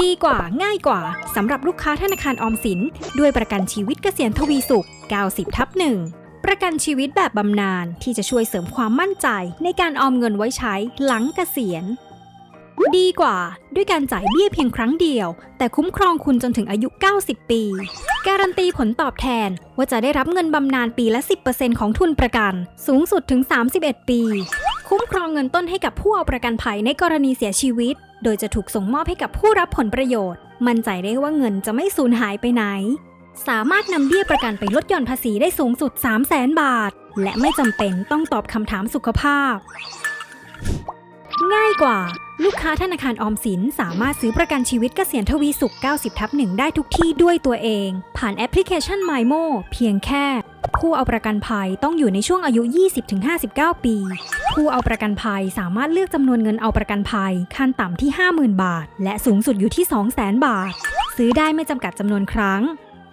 ดีกว่าง่ายกว่าสำหรับลูกค้าธนาคารออมสิน ด้วยประกันชีวิตเกษียณทวีสุข 90 ทับหนึ่งประกันชีวิตแบบบำนาญที่จะช่วยเสริมความมั่นใจในการออมเงินไว้ใช้หลังเกษียณ ดีกว่าด้วยการจ่ายเบี้ยเพียงครั้งเดียว แต่คุ้มครองคุณจนถึงอายุ 90 ปี การันตีผลตอบแทนว่าจะได้รับเงินบำนาญปีละ 10%ของทุนประกัน สูงสุดถึง 31 ปี คุ้มครองเงินต้นให้กับผู้เอาประกันภัยในกรณีเสียชีวิต โดยจะถูกส่งมอบให้กับผู้รับผลประโยชน์ มั่นใจได้ว่าเงินจะไม่สูญหายไปไหน สามารถนำเบี้ยประกันไปลดหย่อนภาษีได้สูงสุด 3 0 0 0 0 0บาท และไม่จำเป็นต้องตอบคำถามสุขภาพ ง่ายกว่า ลูกค้าธนาคารออมสินสามารถซื้อประกันชีวิตเกษียณทวีสุข 90ทับหนึ่งได้ทุกที่ด้วยตัวเอง ผ่านแอปพลิเคชัน MyMo เพียงแค่ ผู้เอาประกันภัยต้องอยู่ในช่วงอายุ 20-59 ปี ผู้เอาประกันภัยสามารถเลือกจำนวนเงินเอาประกันภัยขั้นต่ำที่ 50,000 บาท และสูงสุดอยู่ที่ 200,000 บาท ซื้อได้ไม่จำกัดจำนวนครั้ง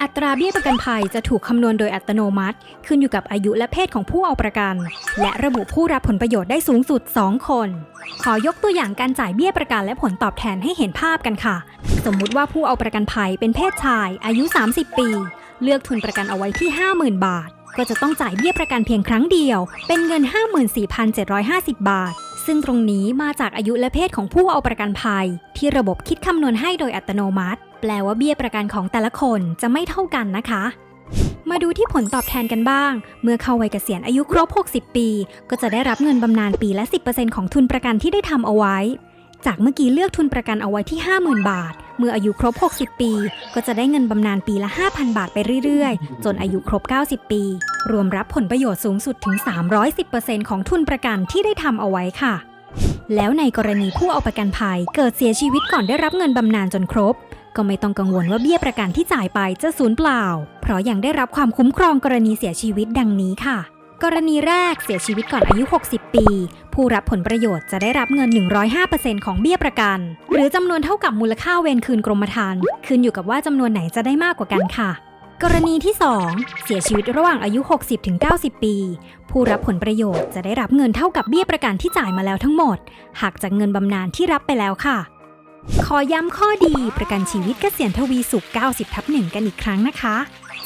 อัตราเบี้ยประกันภัยจะถูกคำนวณโดยอัตโนมัติ ขึ้นอยู่กับอายุและเพศของผู้เอาประกัน และระบุผู้รับผลประโยชน์ได้สูงสุด 2 คน ขอยกตัวอย่างการจ่ายเบี้ยประกันและผลตอบแทนให้เห็นภาพกันค่ะ สมมุติว่าผู้เอาประกันภัยเป็นเพศชาย อายุ 30 ปี เลือกทุนประกันเอาไว้ที่ 50,000 บาท ก็จะต้องจ่ายเบี้ยประกันเพียงครั้งเดียว เป็นเงิน 54,750 บาท ซึ่งตรงนี้มาจากอายุและเพศของผู้เอาประกันภัย ที่ระบบคิดคำนวณให้โดยอัตโนมัติ แปลว่าเบี้ยประกันของแต่ละคนจะไม่เท่ากันนะคะมาดูที่ผลตอบแทนกันบ้าง เมื่อเข้าวัยเกษียณอายุครบ 60 ปี ก็จะได้รับเงินบำนาญปีละ 10%ของทุนประกันที่ได้ทำเอาไว้ จากเมื่อกี้เลือกทุนประกันเอาไว้ที่ 50,000 บาท เมื่ออายุครบ 60 ปี ก็จะได้เงินบำนาญปีละ 5,000 บาทไปเรื่อยๆ จนอายุครบ 90 ปี รวมรับผลประโยชน์สูงสุดถึง 310%ของทุนประกันที่ได้ทำเอาไว้ค่ะ แล้วในกรณีผู้เอาประกันภัยเกิดเสียชีวิตก่อนได้รับเงินบำนาญจนครบ ก็ไม่ต้องกังวลว่าเบี้ยประกันที่จ่ายไปจะสูญเปล่า เพราะยังได้รับความคุ้มครองกรณีเสียชีวิตดังนี้ค่ะ กรณีแรกเสียชีวิตก่อนอายุ 60 ปี ผู้รับผลประโยชน์จะได้รับเงิน 105%ของเบี้ยประกัน หรือจำนวนเท่ากับมูลค่าเวรคืนกรมธรรม์ขึ้นอยู่กับว่าจำนวนไหนจะได้มากกว่ากันค่ะกรณีที่ 2 เสียชีวิตระหว่างอายุ 60-90 ปี ผู้รับผลประโยชน์จะได้รับเงินเท่ากับเบี้ยประกันที่จ่ายมาแล้วทั้งหมด หักจากเงินบำนาญที่รับไปแล้วค่ะ ขอย้ำข้อดีประกันชีวิตเกษียณทวีสุข 90 ทับหนึ่งกันอีกครั้งนะคะ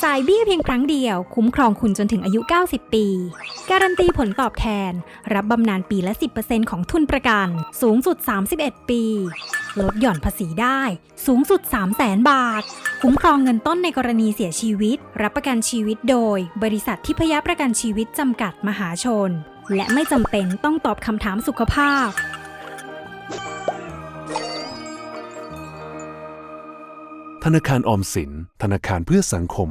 จ่ายเบี้ยเพียงครั้งเดียว คุ้มครองคุณจนถึงอายุ 90 ปี การันตีผลตอบแทน รับบำนาญปีละ 10%ของทุนประกัน สูงสุด 31 ปี ลดหย่อนภาษีได้ สูงสุด 3 0 0แสนบาท คุ้มครองเงินต้นในกรณีเสียชีวิต รับประกันชีวิตโดย บริษัททิพยประกันชีวิตจำกัดมหาชน และไม่จำเป็นต้องตอบคำถามสุขภาพธนาคารออมสิน ธนาคารเพื่อสังคม